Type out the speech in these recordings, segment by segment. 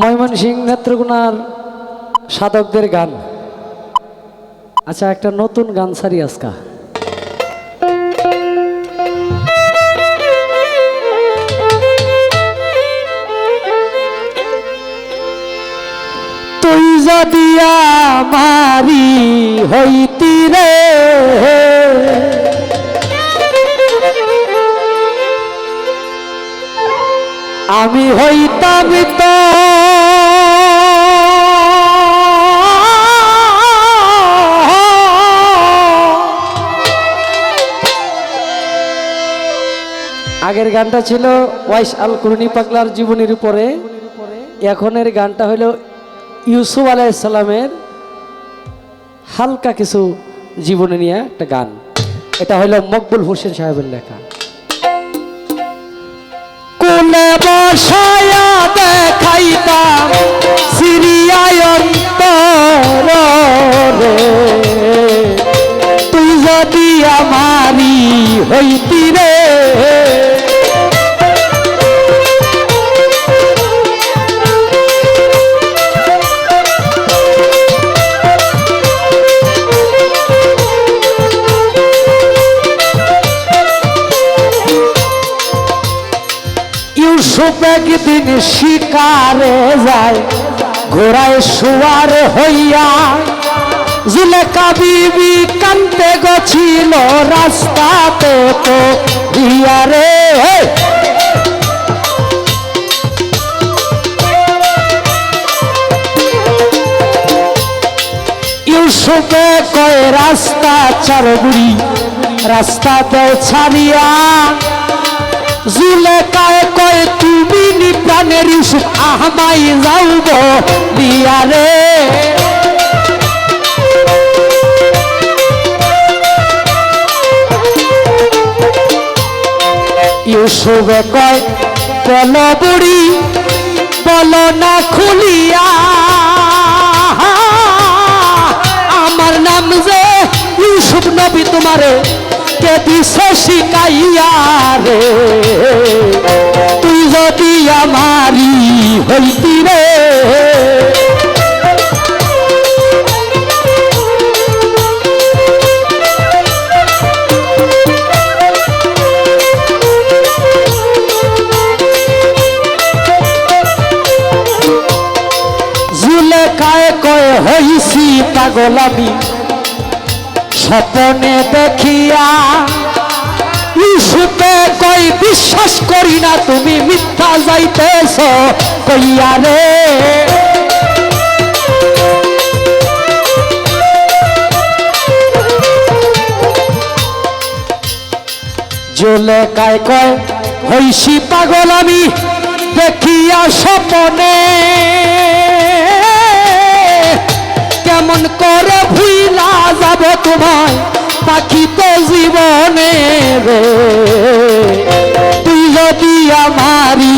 ময়মনসিং নেত্রকোনার সাধকদের গান। আচ্ছা একটা নতুন গান সারি আজকা। তুই যদি আমারি হইতি রে, আমি হইতাম তো আগের গানটা ছিল ওয়াইস আল কুরুনি পাগলার জীবনীর উপরে। এখনের গানটা হলো ইউসুফ আলাইসাল্লামের হালকা কিছু জীবনে নিয়ে একটা গান। এটা হলো মকবুল হোসেন সাহেবের লেখা। কোলে বসায়া দেখাইতাম সিরিয়ায় তুই যদি আমারি হইতি রে ইউসুফ একদিন শিকারে যায়, ঘোড়ায় শুয়ার হইয়া, জুলেখা বিবি কান্তে গছিল রাস্তাতে তো দিয়া রে। ইউসুফে কয়, রাস্তা চারগুড়ি রাস্তাতে ছাড়িয়া জুলেকায় কয়, তুমি নি প্রাণের ইউসুফ আহমাই যাউব দিয়া রে। ইউসুফে কয়, বল বুড়ি, বল না খুলিয়া। আমার নাম যে ইউসুফ নবী তোমারে দিছে শিকাইয়া রে তুই যদি আমারি হইতি রে। জুলেখায় কয় হইছি পাগলামি স্বপনে দেখিয়া ইউসুফে কই বিশ্বাস করি না, তুমি মিথ্যা যাইতেছ, কইয়া রে। জুলেখায় কয় হইছি পাগল আমি, দেখিয়া স্বপনে। কেমন করে ভুইলা যাব তোমায়? পাখি তো জীবনে রে। তুই যদি আমারি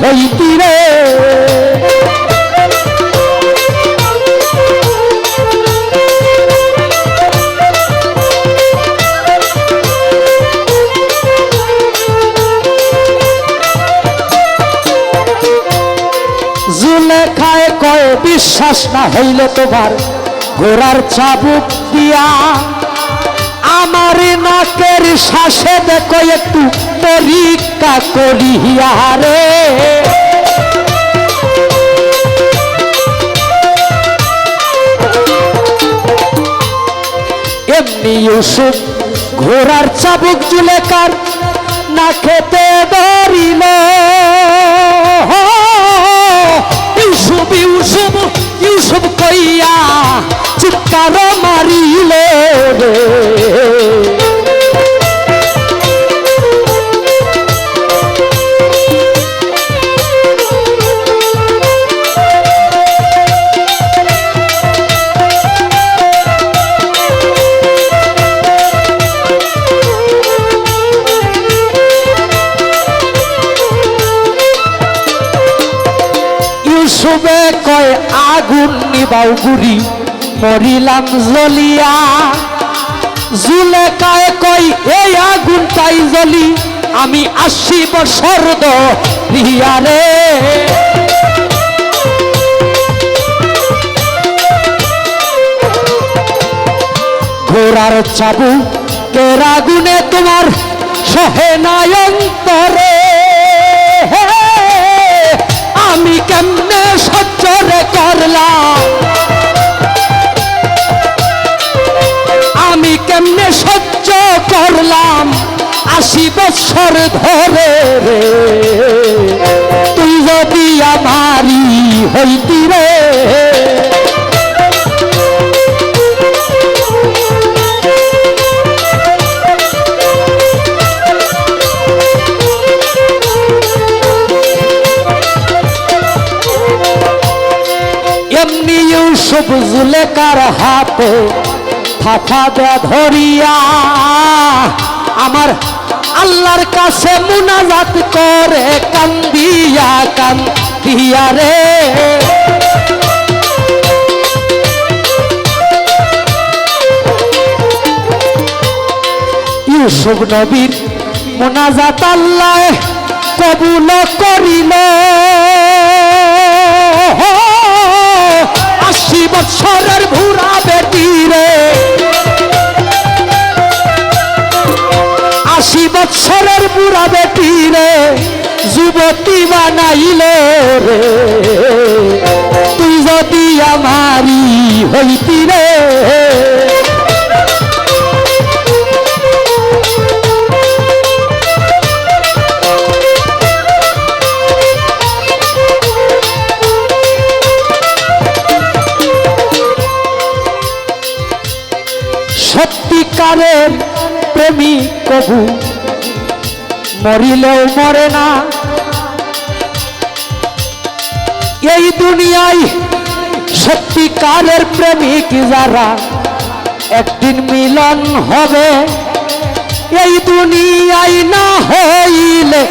হইতি রে। কয়, বিশ্বাস না হইলে তোমার ঘোড়ার চাবুক দিয়া আমার নাকের শ্বাসে দেখো একটু পরীক্ষা করিয়া রে। এমনি ইউসুফ ঘোড়ার চাবুক জুলেকার না খেতে ধরিল আগুন নিবাও গুড়ি মরিলাম জলিয়া। জুলেকায় কই এই আগুন তাই জলি আমি আশি বছর দিয়ারে ঘোড়ার চাবু কেরাগুনে তোমার সহে নায়ন্তরে হে আমি কেমনে সহ্য করলাম? আমি কেমনে সহ্য করলাম? আশি বছর ধরে রে। তুই যদি আমারি হইতি রে। জুলেকার হাতে থাফা দে ধরিয়া আমার আল্লাহর কাছে মুনাজাত করে কান্দিয়া কান্দিয়া রে ইউসুফ নবীর মোনাজাত আল্লাহ কবুল করিল আশি বছরের ভুরা বেটি রে। আশি বছরের বুড়া বেটি রে, যুবতী বানাইল তুই যদি আমারি হইতি কবু, মরিলেও মরে না। এই দুনিয়ায় সত্যিকারের প্রেমিক যারা একদিন মিলন হবে, এই দুনিয়ায় না হইলে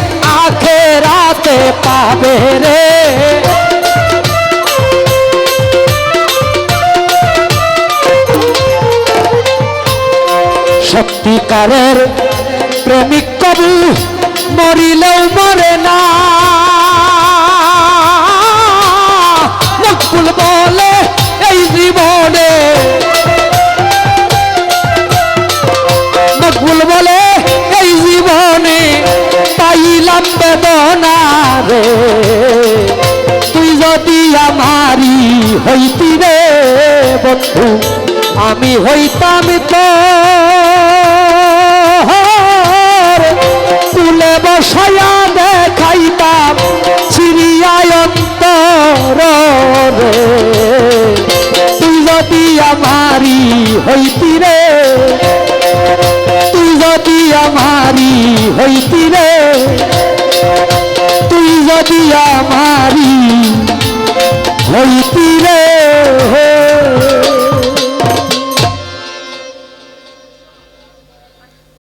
আখেরাতে পাবে রে। সত্যিকারের রে তুই যদি আমারি হইতি রে বন্ধু, আমি হইতাম তো তুলে বসায়া দেখাইতাম চিড়িয়ায় রে তুই যদি আমারি হইতি রে, তুই যদি আমারি হইতি আমারি